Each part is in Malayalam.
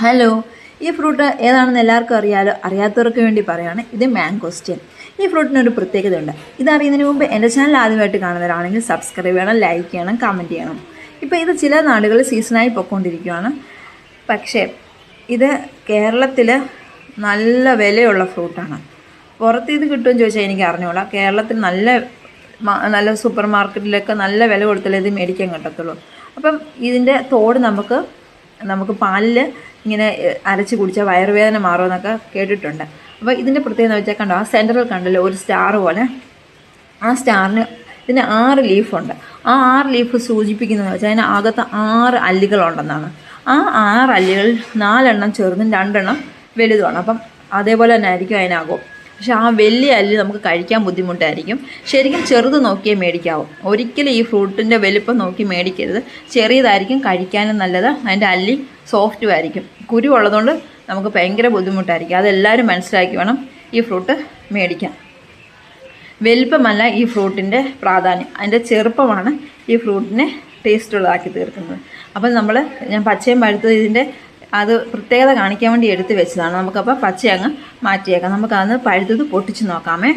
ഹലോ ഈ ഫ്രൂട്ട് ഏതാണെന്ന് എല്ലാവർക്കും അറിയാലോ? അറിയാത്തവർക്ക് വേണ്ടി പറയാണ്. ഇത് മാങ്കോസ്റ്റ്യൻ ഈ ഫ്രൂട്ടിനൊരു പ്രത്യേകതയുണ്ട്. ഇതറിയുന്നതിന് മുമ്പ് എന്റെ ചാനൽ ആദ്യമായിട്ട് കാണുന്നവരാണെങ്കിൽ സബ്സ്ക്രൈബ് ചെയ്യണം ലൈക്ക് ചെയ്യണം കമന്റ് ചെയ്യണം. ഇപ്പോൾ ഇത് ചില നാടുകളിൽ സീസണായി പൊയ്ക്കൊണ്ടിരിക്കുകയാണ് പക്ഷേ ഇത് കേരളത്തിൽ നല്ല വിലയുള്ള ഫ്രൂട്ടാണ് പുറത്ത് ഇത് കിട്ടുമെന്ന് ചോദിച്ചാൽ എനിക്ക് അറിഞ്ഞോളാം കേരളത്തിൽ നല്ല നല്ല സൂപ്പർ മാർക്കറ്റിലൊക്കെ നല്ല വില കൊടുത്താലേ ഇത് മേടിക്കാൻ കിട്ടത്തുള്ളൂ. അപ്പം ഇതിന്റെ തോട് നമുക്ക് നമുക്ക് പാലിൽ ഇങ്ങനെ അരച്ച് കുടിച്ചാൽ വയറുവേദന മാറുമെന്നൊക്കെ കേട്ടിട്ടുണ്ട്. അപ്പോൾ ഇതിന്റെ പ്രത്യേകത വെച്ചാൽ കണ്ടോ ആ സെന്ററിൽ കണ്ടല്ലോ ഒരു സ്റ്റാർ പോലെ. ആ സ്റ്റാറിന് ഇതിന് ആറ് ലീഫുണ്ട് ആ ആറ് ലീഫ് സൂചിപ്പിക്കുന്നതെന്ന് വെച്ചാൽ അതിന് അകത്ത് ആറ് അല്ലികളുണ്ടെന്നാണ്. ആ ആറ് അല്ലികൾ നാലെണ്ണം ചെറുതും രണ്ടെണ്ണം വലുതുമാണ്. അപ്പം അതേപോലെ തന്നെ ആയിരിക്കും അതിനാകും പക്ഷെ ആ വലിയ അല്ലി നമുക്ക് കഴിക്കാൻ ബുദ്ധിമുട്ടായിരിക്കും. ശരിക്കും ചെറുത് നോക്കിയേ മേടിക്കാവൂ. ഒരിക്കലും ഈ ഫ്രൂട്ടിന്റെ വലിപ്പം നോക്കി മേടിക്കരുത്. ചെറിയതായിരിക്കും കഴിക്കാനും നല്ലത്. അതിന്റെ അല്ലി സോഫ്റ്റും ആയിരിക്കും. കുരു ഉള്ളതുകൊണ്ട് നമുക്ക് ഭയങ്കര ബുദ്ധിമുട്ടായിരിക്കും. അതെല്ലാവരും മനസ്സിലാക്കി വേണം ഈ ഫ്രൂട്ട് മേടിക്കാൻ. വലിപ്പമല്ല ഈ ഫ്രൂട്ടിന്റെ പ്രാധാന്യം. അതിന്റെ ചെറുപ്പമാണ് ഈ ഫ്രൂട്ടിനെ ടേസ്റ്റുള്ളതാക്കി തീർക്കുന്നത്. അപ്പോൾ നമ്മൾ ഞാൻ പച്ചയും പഴുത്തത് ഇതിന്റെ അത് പ്രത്യേകത കാണിക്കാൻ വേണ്ടി എടുത്ത് വെച്ചതാണ്. നമുക്കപ്പോൾ പച്ച അങ്ങ് മാറ്റിയേക്കാം. നമുക്കതിന് പഴുത്തത് പൊട്ടിച്ച് നോക്കാമേ.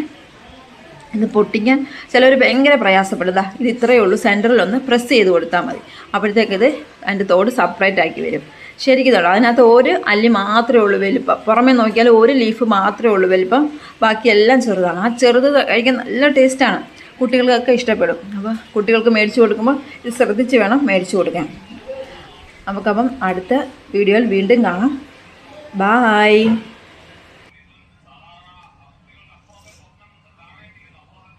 ഇത് പൊട്ടിക്കാൻ ചിലർ ഭയങ്കര പ്രയാസപ്പെടുതാ ഇത് ഇത്രയേ ഉള്ളൂ. സെന്ററിലൊന്ന് പ്രസ് ചെയ്ത് കൊടുത്താൽ മതി. അപ്പോഴത്തേക്ക് ഇത് അതിന്റെ തോട് സെപ്പറേറ്റ് ആക്കി വരും. ശരിക്കും ഇതുള്ളൂ അതിനകത്ത് ഒരു അല്ലി മാത്രമേ ഉള്ളൂ വലിപ്പം. പുറമേ നോക്കിയാൽ ഒരു ലീഫ് മാത്രമേ ഉള്ളൂ വലിപ്പം. ബാക്കിയെല്ലാം ചെറുതാണ്. ആ ചെറുത് കഴിക്കാൻ നല്ല ടേസ്റ്റാണ് കുട്ടികൾക്കൊക്കെ ഇഷ്ടപ്പെടും. അപ്പോൾ കുട്ടികൾക്ക് മേടിച്ചു കൊടുക്കുമ്പോൾ ഇത് ശ്രദ്ധിച്ച് വേണം മേടിച്ചു കൊടുക്കാൻ. നമുക്കപ്പം അടുത്ത വീഡിയോയിൽ വീണ്ടും കാണാം. ബായ്